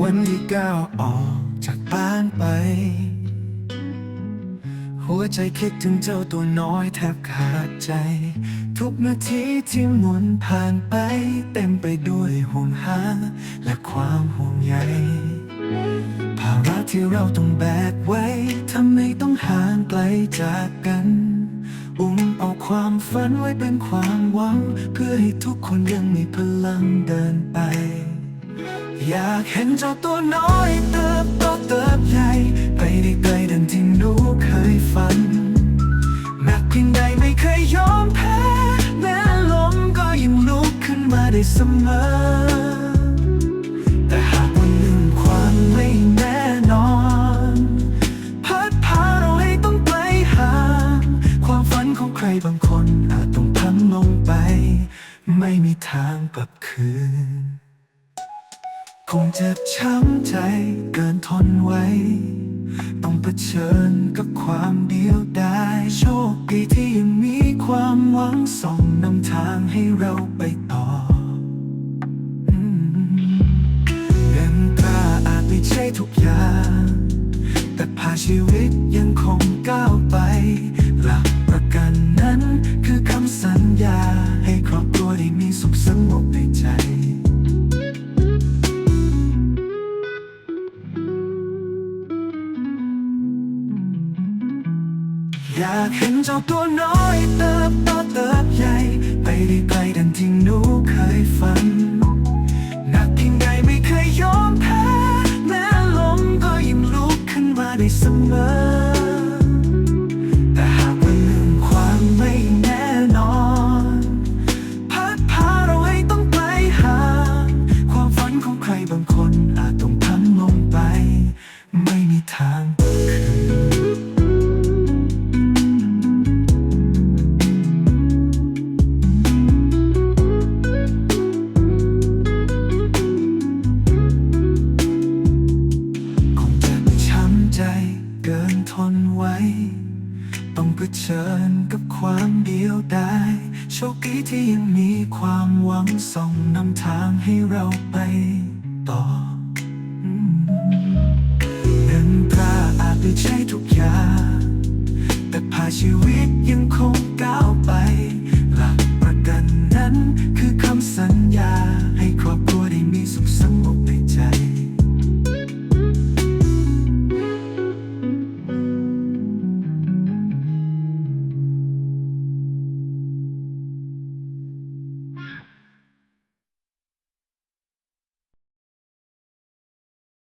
วันที่ก้าวออกจากบ้านไป หัวใจคิดถึงเจ้าตัวน้อยแทบขาดใจ ทุกนาทีที่หมุนผ่านไป เต็มไปด้วยห่วงหาและความห่วงใยภาระที่เราต้องแบกไว้ทำไมต้องห่างไกลจากกันอุ้มเอาความฝันไว้เป็นความหวัง เพื่อให้ทุกคนยังมีพลังเดินไป อยากเห็นเจ้าตัวน้อยเติบโตเติบใหญ่ ไปได้ไกลดังที่หนูเคยฝันหนักเพียงใดไม่เคยยอมแพ้แม้ล้มก็ยังลุกขึ้นมาได้เสมอแต่หากวันหนึ่งความไม่แน่นอนพัดพาเราให้ต้องไกลห่างความฝันของใครบางคนอาจต้องพังลงไป ไม่มีทางกลับคืน งเจ็บช้ำใจเกินทนไว้ ต้องเผชิญกับความเดียวดายโชคดีที่ยังมีความหวังส่องนำทางให้เราไปต่อเงินตราอาจไม่ใช่ทุกอย่าง แต่พาชีวิต อยากเห็นเจ้าตัวน้อยเติบโตเติบใหญ่ ไปได้ไกลดังที่หนูเคยฝันหนักเพียงใดไม่เคยยอมแพ้ แม้ล้มก็ยังลุกขึ้นมาได้เสมอแต่หากวันหนึ่งความไม่แน่นอนพัดพาเราให้ต้องไกลห่าความฝันของใครบางคนอาจต้องพังลงไป ไม่มีทาง ต้องเผชิญกับความเดียวดายโชคดีที่ยังมีความหวังส่องนำทางให้เราไปต่อเงินตราอาจไม่ใช่ทุกอย่างแต่พาชีวิตยังคงก้าวไป หลักประกันนั้นคือคำสัญญาให้ครอบครัวได้มีสุขส